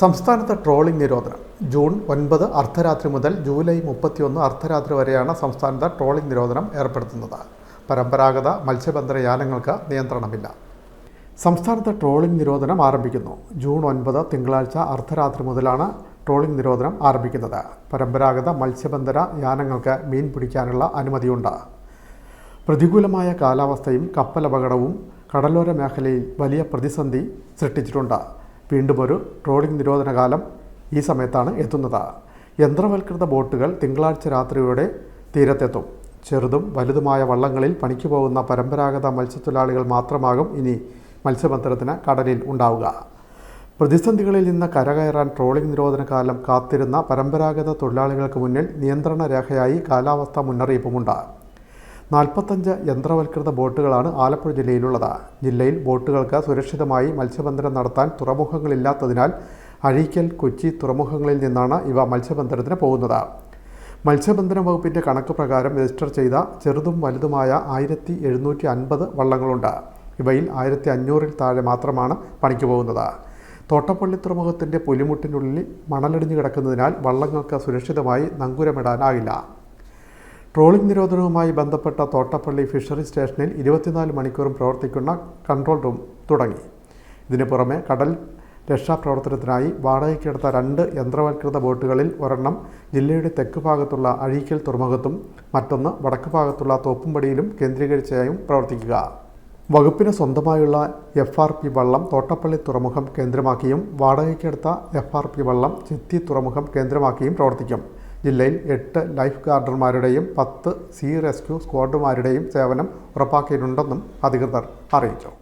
സംസ്ഥാനത്ത് ട്രോളിംഗ് നിരോധനം. ജൂൺ ഒൻപത് അർദ്ധരാത്രി മുതൽ ജൂലൈ മുപ്പത്തിയൊന്ന് അർദ്ധരാത്രി വരെയാണ് സംസ്ഥാനത്ത് ട്രോളിംഗ് നിരോധനം ഏർപ്പെടുത്തുന്നത്. പരമ്പരാഗത മത്സ്യബന്ധന യാനങ്ങൾക്ക് നിയന്ത്രണമില്ല. സംസ്ഥാനത്ത് ട്രോളിംഗ് നിരോധനം ആരംഭിക്കുന്നു. ജൂൺ ഒൻപത് തിങ്കളാഴ്ച അർദ്ധരാത്രി മുതലാണ് ട്രോളിംഗ് നിരോധനം ആരംഭിക്കുന്നത്. പരമ്പരാഗത മത്സ്യബന്ധന യാനങ്ങൾക്ക് മീൻ പിടിക്കാനുള്ള അനുമതിയുണ്ട്. പ്രതികൂലമായ കാലാവസ്ഥയും കപ്പലപകടവും കടലോര മേഖലയിൽ വലിയ പ്രതിസന്ധി സൃഷ്ടിച്ചിട്ടുണ്ട്. വീണ്ടും ഒരു ട്രോളിംഗ് നിരോധന കാലം ഈ സമയത്താണ് എത്തുന്നത്. യന്ത്രവൽകൃത ബോട്ടുകൾ തിങ്കളാഴ്ച രാത്രിയോടെ തീരത്തെത്തും. ചെറുതും വലുതുമായ വള്ളങ്ങളിൽ പണിക്ക് പോകുന്ന പരമ്പരാഗത മത്സ്യത്തൊഴിലാളികൾ മാത്രമാകും ഇനി മത്സ്യബന്ധനത്തിന് കടലിൽ ഉണ്ടാവുക. പ്രതിസന്ധികളിൽ നിന്ന് കരകയറാൻ ട്രോളിംഗ് നിരോധന കാലം കാത്തിരുന്ന പരമ്പരാഗത തൊഴിലാളികൾക്ക് മുന്നിൽ നിയന്ത്രണ രേഖയായി കാലാവസ്ഥാ മുന്നറിയിപ്പുമുണ്ട്. നാൽപ്പത്തഞ്ച് യന്ത്രവൽകൃത ബോട്ടുകളാണ് ആലപ്പുഴ ജില്ലയിലുള്ളത്. ജില്ലയിൽ ബോട്ടുകൾക്ക് സുരക്ഷിതമായി മത്സ്യബന്ധനം നടത്താൻ തുറമുഖങ്ങളില്ലാത്തതിനാൽ അഴീക്കൽ കൊച്ചി തുറമുഖങ്ങളിൽ നിന്നാണ് ഇവ മത്സ്യബന്ധനത്തിന് പോകുന്നത്. മത്സ്യബന്ധന വകുപ്പിന്റെ കണക്ക് പ്രകാരം രജിസ്റ്റർ ചെയ്ത ചെറുതും വലുതുമായ ആയിരത്തി എഴുന്നൂറ്റി അൻപത് വള്ളങ്ങളുണ്ട്. ഇവയിൽ ആയിരത്തി അഞ്ഞൂറിൽ താഴെ മാത്രമാണ് പണിക്ക് പോകുന്നത്. തോട്ടപ്പള്ളി തുറമുഖത്തിന്റെ പുലിമുട്ടിനുള്ളിൽ മണലടിഞ്ഞു കിടക്കുന്നതിനാൽ വള്ളങ്ങൾക്ക് സുരക്ഷിതമായി നങ്കുരമിടാനാകില്ല. ട്രോളിംഗ് നിരോധനവുമായി ബന്ധപ്പെട്ട തോട്ടപ്പള്ളി ഫിഷറി സ്റ്റേഷനിൽ ഇരുപത്തിനാല് മണിക്കൂറും പ്രവർത്തിക്കുന്ന കൺട്രോൾ റൂം തുടങ്ങി. ഇതിനു പുറമെ കടൽ രക്ഷാപ്രവർത്തനത്തിനായി വാടകയ്ക്കെടുത്ത രണ്ട് യന്ത്രവൽകൃത ബോട്ടുകളിൽ ഒരെണ്ണം ജില്ലയുടെ തെക്ക് ഭാഗത്തുള്ള അഴീക്കൽ തുറമുഖത്തും മറ്റൊന്ന് വടക്ക് ഭാഗത്തുള്ള തോപ്പുംപടിയിലും കേന്ദ്രീകരിച്ചായും പ്രവർത്തിക്കുക. വകുപ്പിന് സ്വന്തമായുള്ള എഫ് ആർ പി വള്ളം തോട്ടപ്പള്ളി തുറമുഖം കേന്ദ്രമാക്കിയും വാടകയ്ക്കെടുത്ത എഫ് ആർ പി വള്ളം ചിത്തി തുറമുഖം കേന്ദ്രമാക്കിയും പ്രവർത്തിക്കും. ജില്ലയിൽ എട്ട് ലൈഫ് ഗാർഡർമാരുടെയും പത്ത് സീ റെസ്ക്യൂ സ്ക്വാഡുമാരുടെയും സേവനം ഉറപ്പാക്കിയിട്ടുണ്ടെന്നും അധികൃതർ അറിയിച്ചു.